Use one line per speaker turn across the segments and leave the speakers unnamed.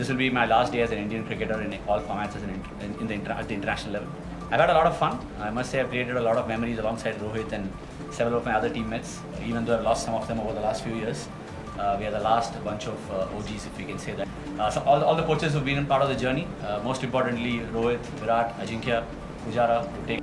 this will be my last day as an Indian cricketer in all formats as an in, in the inter- at the international level. I've had a lot of fun. I must say I've created a lot of memories alongside Rohit and several of my other teammates, even though I've lost some of them over the last few years. Uh, we are the last bunch of uh, OGs, if we can say that. Uh, so all, all the coaches who've been part of the journey, uh, most importantly, Rohit, Virat, Ajinkya, Pujara, who take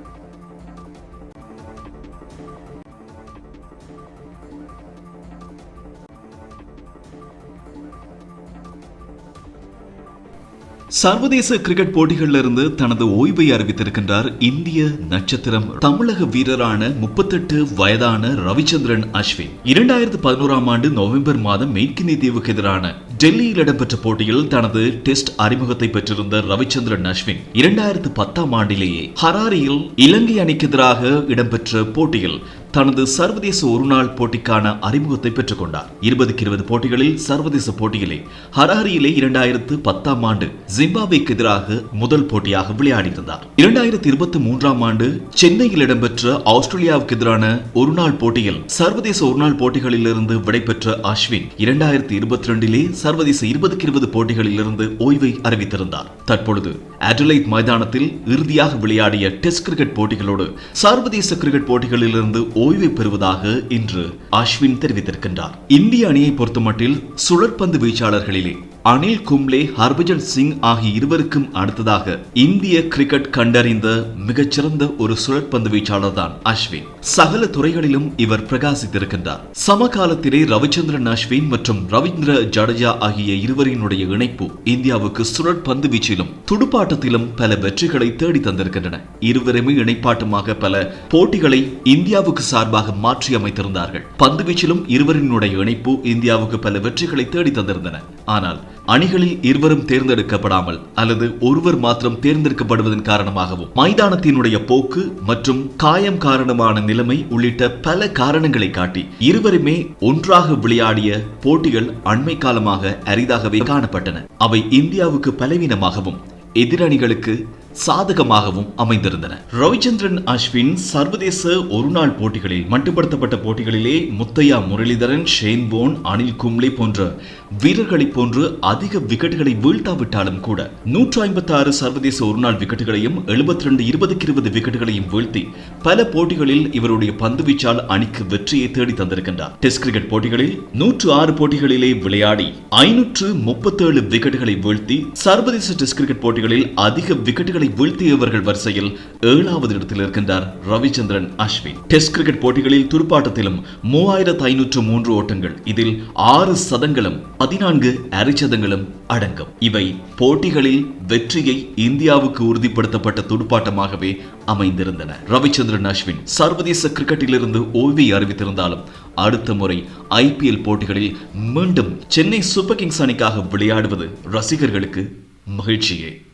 சர்வதேச cricket போட்டிகளில் இருந்து தனது ஓய்வை அறிவித்திருக்கின்றார் இந்திய நட்சத்திரம். தமிழக வீரரான முப்பத்தெட்டு வயதான ரவிச்சந்திரன் அஸ்வின். இரண்டாயிரத்து பதினோராம் ஆண்டு நவம்பர் மாதம் மேற்கிந்திய தீவுக்கு எதிரான டெல்லியில் இடம்பெற்ற போட்டியில் தனது டெஸ்ட் அறிமுகத்தை பெற்றிருந்த ரவிச்சந்திரன் அஸ்வின் இரண்டாயிரத்து பத்தாம் ஆண்டிலேயே ஹராரியில் இலங்கை அணிக்கு எதிராக இடம்பெற்ற போட்டியில் தனது சர்வதேச ஒருநாள் போட்டிக்கான அறிமுகத்தை பெற்றுக் கொண்டார் இருபதுக்கு இருபது போட்டிகளில் சர்வதேச போட்டியிலே ஹராரியிலே இரண்டாயிரத்து பத்தாம் ஆண்டு ஜிம்பாப்வேக்கு எதிராக முதல் போட்டியாக விளையாடியிருந்தார். இரண்டாயிரத்தி இருபத்தி மூன்றாம் ஆண்டு சென்னையில் இடம்பெற்ற ஆஸ்திரேலியாவுக்கு எதிரான ஒருநாள் போட்டியில் சர்வதேச ஒருநாள் போட்டிகளிலிருந்து விடைபெற்ற அஸ்வின் இரண்டாயிரத்தி இருபத்தி ரெண்டிலே சர்வதேச இருபதுக்கு இருபது போட்டிகளிலிருந்து ஓய்வை அறிவித்திருந்தார். தற்பொழுது அடலைட் மைதானத்தில் இறுதியாக விளையாடிய டெஸ்ட் கிரிக்கெட் போட்டிகளோடு சர்வதேச கிரிக்கெட் போட்டிகளிலிருந்து ஓய்வு பெறுவதாக இன்று அஸ்வின் தெரிவித்திருக்கின்றார். இந்திய அணியை பொறுத்தமட்டில் சுழற்பந்து வீச்சாளர்களிலே அனில் கும்ளே ஹர்பஜன் சிங் ஆகிய இருவருக்கும் அடுத்ததாக இந்திய கிரிக்கெட் கண்டறிந்த மிகச்சிறந்த ஒரு சுழற்பந்து வீச்சாளர் தான் அஸ்வின். சகல துறைகளிலும் இவர் பிரகாசித்திருக்கின்றார். சமகாலத்திலே ரவிச்சந்திரன் அஸ்வின் மற்றும் ரவீந்திர ஜடேஜா ஆகிய இருவரினுடைய இணைப்பு இந்தியாவுக்கு சுழற்பந்து வீச்சிலும் துடுப்பாட்டத்திலும் பல வெற்றிகளை தேடி தந்திருக்கின்றன. இருவருமே இணைப்பாட்டமாக பல போட்டிகளை இந்தியாவுக்கு சார்பாக மாற்றி அமைத்திருந்தார்கள் பந்து வீச்சிலும் இருவரினுடைய இணைப்பு இந்தியாவுக்கு பல வெற்றிகளை தேடி தந்திருந்தன. ஆனால் அணிகளில் இருவரும் தேர்ந்தெடுக்கப்படாமல் அல்லது ஒருவர் மாத்திரம் தேர்ந்தெடுக்கப்படுவதன் காரணமாகவும் மைதானத்தினுடைய போக்கு மற்றும் காயம் காரணமான நிலைமை உள்ளிட்ட பல காரணங்களை காட்டி இருவருமே ஒன்றாக விளையாடிய போட்டிகள் அண்மை காலமாக அரிதாகவே காணப்பட்டன. அவை இந்தியாவுக்கு பலவீனமாகவும் எதிரணிகளுக்கு சாதகமாகவும் அமைந்திருந்தன. ரவிச்சந்திரன் அஸ்வின் சர்வதேச ஒருநாள் போட்டிகளில் மட்டுப்படுத்தப்பட்ட போட்டிகளிலே முத்தையா முரளிதரன் ஷேன்போன் அனில் கும்ளே போன்ற வீரர்களைப் போன்று அதிக விக்கெட்டுகளை வீழ்த்தாவிட்டாலும் கூட நூற்று ஐம்பத்தி ஆறு சர்வதேச ஒருநாள் விக்கெட்டுகளையும் எழுபத்தி ரெண்டு இருபதுக்கு இருபது விக்கெட்டுகளையும் வீழ்த்தி பல போட்டிகளில் இவருடைய பந்துவீச்சால் அணிக்கு வெற்றியை தேடி தந்திருக்கின்றார். டெஸ்ட் கிரிக்கெட் போட்டிகளில் நூற்று ஆறு போட்டிகளிலே விளையாடி ஐநூற்று முப்பத்தேழு விக்கெட்டுகளை வீழ்த்தி சர்வதேச டெஸ்ட் கிரிக்கெட் போட்டிகளில் அதிக விக்கெட்டுகள் வீழ்த்தியவர்கள் வரிசையில் ஏழாவது இடத்தில் இருக்கின்றார் ரவிச்சந்திரன் அஸ்வின். டெஸ்ட் கிரிக்கெட் போட்டிகளில் துடுப்பாட்டத்திலும் மூவாயிரத்து ஐநூற்று மூன்று ஓட்டங்கள். இதில் ஆறு சதங்களும் பதினான்கு அரைச்சதங்களும் அடங்கும். இவை போட்டிகளில் வெற்றியை இந்தியாவுக்கு உறுதிப்படுத்தப்பட்ட துடுப்பாட்டமாகவே அமைந்திருந்தன. ரவிச்சந்திரன் அஸ்வின் சர்வதேச கிரிக்கெட்டிலிருந்து ஓய்வை அறிவித்திருந்தாலும் அடுத்த முறை ஐபிஎல் போட்டிகளில் மீண்டும் சென்னை சூப்பர் கிங்ஸ் அணிக்காக விளையாடுவது ரசிகர்களுக்கு மகிழ்ச்சியே.